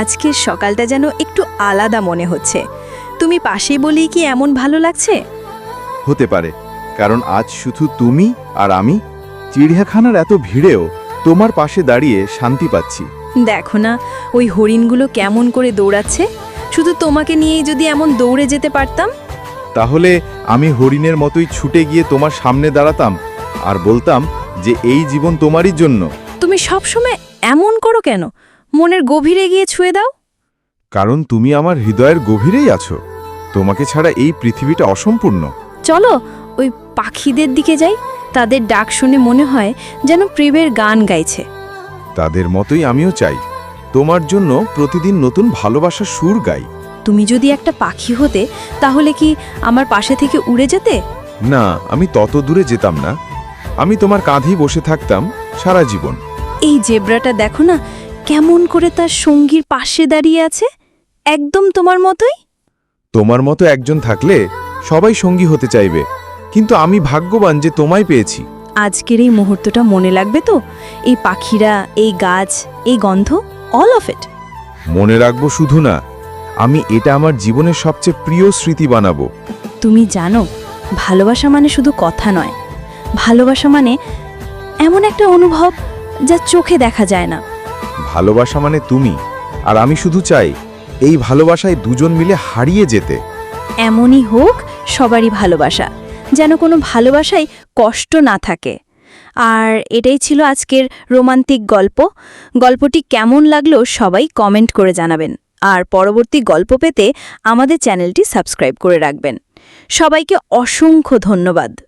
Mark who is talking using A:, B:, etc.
A: আজকের সকালটা যেন একটু আলাদা মনে হচ্ছে। তুমি পাশে বলেই কি এমন ভালো লাগছে?
B: হতে পারে কারণ আজ শুধু তুমি আর আমি চিড়িয়াখানার এত ভিড়েও তোমার পাশে দাঁড়িয়ে শান্তি পাচ্ছি।
A: দেখো না ওই হরিণগুলো কেমন করে দৌড়াচ্ছে। শুধু তোমাকে নিয়েই যদি এমন দৌড়ে যেতে পারতাম?
B: তাহলে আমি হরিণের মতোই ছুটে গিয়ে তোমার সামনে দাঁড়াতাম আর বলতাম যে এই জীবন তোমারই জন্য।
A: তুমি সবসময় এমন করো কেন? মনের গভীরে গিয়ে ছুঁয়ে দাও।
B: কারণ তুমি আমার হৃদয়ের গভীরেই আছো। তোমাকে ছাড়া এই পৃথিবীটা অসম্পূর্ণ।
A: চলো ওই পাখিদের দিকে যাই। তাদের ডাক শুনে মনে হয় যেন প্রেমের গান গাইছে।
B: তাদের মতোই আমিও চাই। তোমার জন্য প্রতিদিন নতুন ভালোবাসার সুর গাই।
A: তুমি যদি একটা পাখি হতে তাহলে কি আমার পাশে থেকে উড়ে যেতে?
B: না আমি তত দূরে যেতাম না। আমি তোমার কাঁধেই বসে থাকতাম সারা জীবন।
A: এই জেব্রাটা দেখো না কেমন করে তার সঙ্গীর পাশে দাঁড়িয়ে আছে? একদম তোমার মতোই?
B: তোমার মতো একজন থাকলে সবাই সঙ্গী হতে চাইবে কিন্তু আমি ভাগ্যবান যে তোমায় পেয়েছি।
A: আজকের এই মুহূর্তটা মনে লাগবে তো? এই পাখিরা এই গাছ এই গন্ধ অল অফ ইট
B: মনে রাখব শুধু না আমি এটা আমার জীবনের সবচেয়ে প্রিয় স্মৃতি বানাবো।
A: তুমি জানো ভালোবাসা মানে শুধু কথা নয়। ভালোবাসা মানে এমন একটা অনুভব যা চোখে দেখা যায় না।
B: ভালোবাসা মানে তুমি, আর আমি শুধু চাই এই ভালোবাসায় দুজন মিলে হারিয়ে যেতে।
A: এমনই হোক, সবারই ভালোবাসা, যেন কোনো ভালোবাসায় কষ্ট না থাকে। আর এটাই ছিল আজকের রোমান্টিক গল্প। গল্পটি কেমন লাগল সবাই কমেন্ট করে জানাবেন। আর পরবর্তী গল্প পেতে আমাদের চ্যানেলটি সাবস্ক্রাইব করে রাখবেন। সবাইকে অসংখ্য ধন্যবাদ।